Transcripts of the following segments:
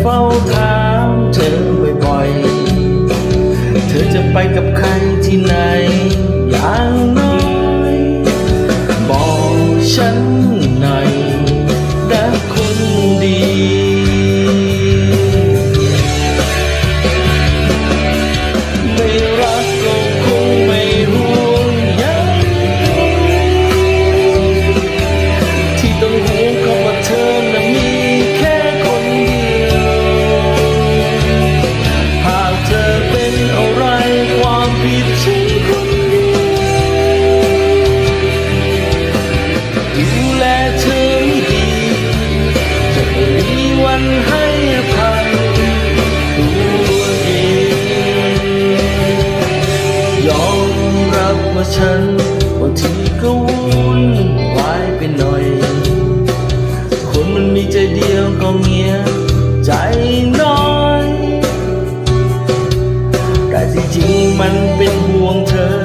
เฝ้าถามเธอบ่อยๆ เธอจะไปกับใครที่ไหน อย่างน้อย บอกฉัน ให้อภัยตัวเอยอมรับว่าฉันบางทีก็วุ่นวายไปหน่อย คนมันมีใจเดียวก็เงียใจน้อยแต่จริงๆมันเป็นห่วงเธอ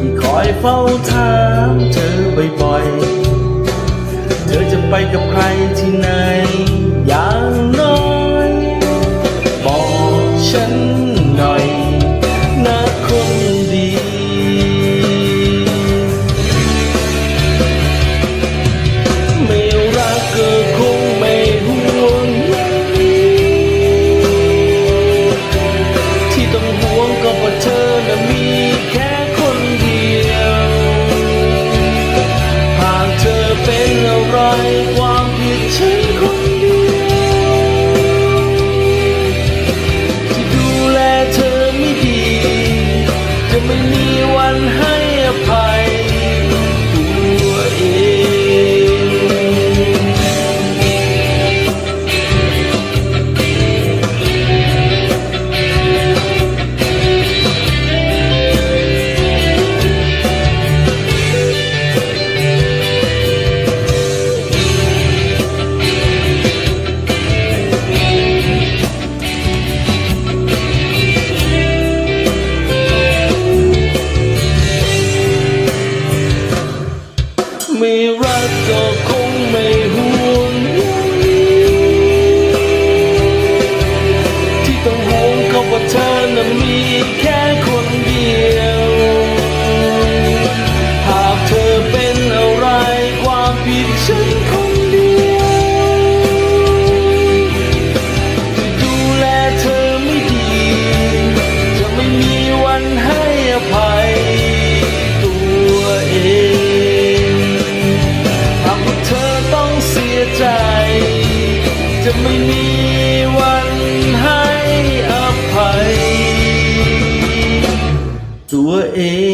ที่คอยเฝ้าถามเธอบ่อยๆ เธอจะไปกับใครที่ จะไม่มีวันให้อภัย ตัวเอง